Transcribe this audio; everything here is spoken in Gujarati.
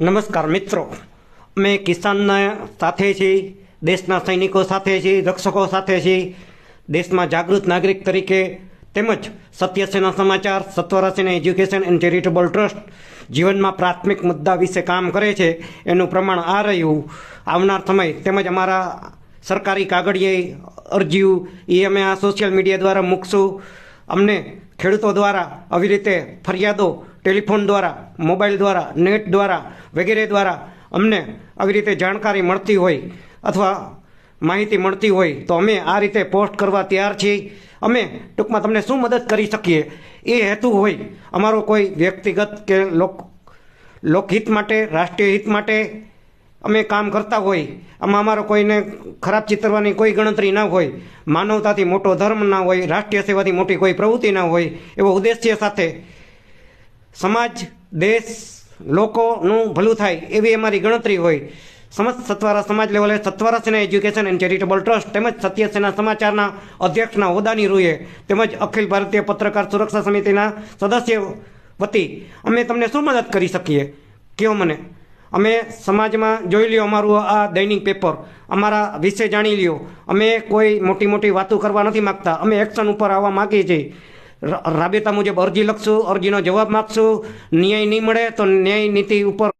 નમસ્કાર મિત્રો. અમે કિસાનના સાથે છીએ, દેશના સૈનિકો સાથે છીએ, રક્ષકો સાથે છીએ. દેશમાં જાગૃત નાગરિક તરીકે તેમજ સત્યસેના સમાચાર, Satvarasena education and charitable trust જીવનમાં પ્રાથમિક મુદ્દા વિશે કામ કરે છે, એનું પ્રમાણ આ રહ્યું. આવનાર સમય તેમજ અમારા સરકારી કાગળીએ અરજીઓ, એ અમે આ સોશિયલ મીડિયા દ્વારા મૂકશું. અમને ખેડૂતો દ્વારા આવી રીતે ફરિયાદો ટેલિફોન દ્વારા, મોબાઈલ દ્વારા, નેટ દ્વારા વગેરે દ્વારા અમને આવી રીતે જાણકારી મળતી હોય અથવા માહિતી મળતી હોય તો અમે આ રીતે પોસ્ટ કરવા તૈયાર છીએ. અમે ટૂંકમાં તમને શું મદદ કરી શકીએ? એ હેતુ હોય અમારો કોઈ વ્યક્તિગત કે લોક, લોકહિત માટે, રાષ્ટ્રીય હિત માટે અમે કામ કરતા હોય, આમાં અમારો કોઈને ખરાબ ચિતરવાની કોઈ ગણતરી ના હોય, માનવતાથી મોટો ધર્મ ના હોય, રાષ્ટ્રીય સેવાથી મોટી કોઈ પ્રવૃત્તિ ના હોય, એવો ઉદ્દેશ્ય સાથે સમાજ, દેશ, લોકોનું ભલું થાય એવી અમારી ગણતરી હોય. સમસ્ત સત્વારા, સમાજ લેવલે સત્વારા સેના એજ્યુકેશન એન્ડ ચેરિટેબલ ટ્રસ્ટ તેમજ સત્ય સેના સમાચારના અધ્યક્ષના હોદ્દાની રૂએ તેમજ અખિલ ભારતીય પત્રકાર સુરક્ષા સમિતિના સદસ્ય વતી અમે તમને શું મદદ કરી શકીએ? કહો મને? અમે સમાજમાં જોઈ લ્યો અમારું આ દૈનિક પેપર. અમારા વિશે જાણી લ્યો. અમે કોઈ મોટી મોટી વાતો કરવા નથી માગતા. અમે એક્શન ઉપર આવવા માગીએ છીએ. રાબેતા મુજબ અરજી લખશું અરજીનો જવાબ માગશું ન્યાય નહીં મળે તો ન્યાય નીતિ ઉપર